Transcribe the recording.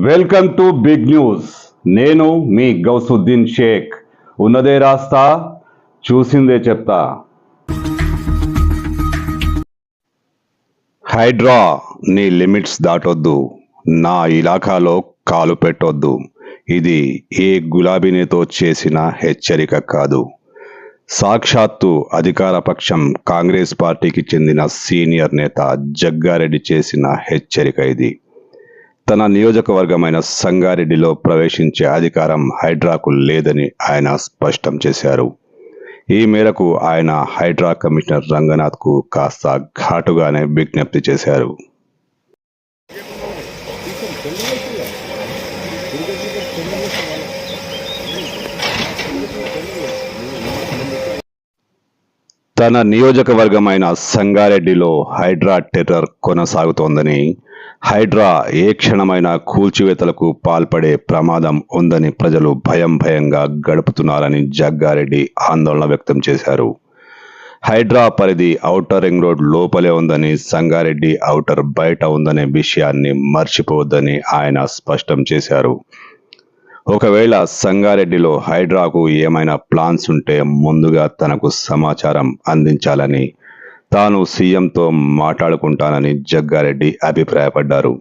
Welcome to big news. నేను మీ గౌసుద్దీన్ షేక్. ఉన్నదే రాస్తా చూసిందే చెప్తా. హైడ్రా నీ లిమిట్స్ దాటొద్దు. నా ఇలాకాలో కాలు పెట్టొద్దు. ఇది ఏ గులాబీనితో చేసిన హెచ్చరిక కాదు. సాక్షాత్తు అధికార పక్షం కాంగ్రెస్ పార్టీకి చెందిన సీనియర్ నేత జగ్గారెడ్డి చేసిన హెచ్చరిక ఇది. తన నియోజకవర్గమైన సంగారెడ్డిలో ప్రవేశించే అధికారం హైడ్రాకు లేదని ఆయన స్పష్టం చేశారు. ఈ మేరకు ఆయన హైడ్రా కమిషనర్ రంగనాథ్కు కాస్త ఘాటుగానే విజ్ఞప్తి చేశారు. తన నియోజకవర్గమైన సంగారెడ్డిలో హైడ్రా టెర్రర్ కొనసాగుతోందని హైడ్రా ఏ క్షణమైన కూల్చివేతలకు పాల్పడే ప్రమాదం ఉందని ప్రజలు భయం భయంగా గడుపుతున్నారని జగ్గారెడ్డి ఆందోళన వ్యక్తం చేశారు. హైడ్రా పరిధి ఔటర్ రింగ్ రోడ్ లోపలే ఉందని సంగారెడ్డి ఔటర్ బయట ఉందనే విషయాన్ని మర్చిపోవద్దని ఆయన స్పష్టం చేశారు. ఒకవేళ సంగారెడ్డిలో హైడ్రాకు ఏమైనా ప్లాన్స్ ఉంటే ముందుగా తనకు సమాచారం అందించాలని తాను సీఎంతో మాట్లాడుకుంటానని జగ్గారెడ్డి అభిప్రాయపడ్డారు.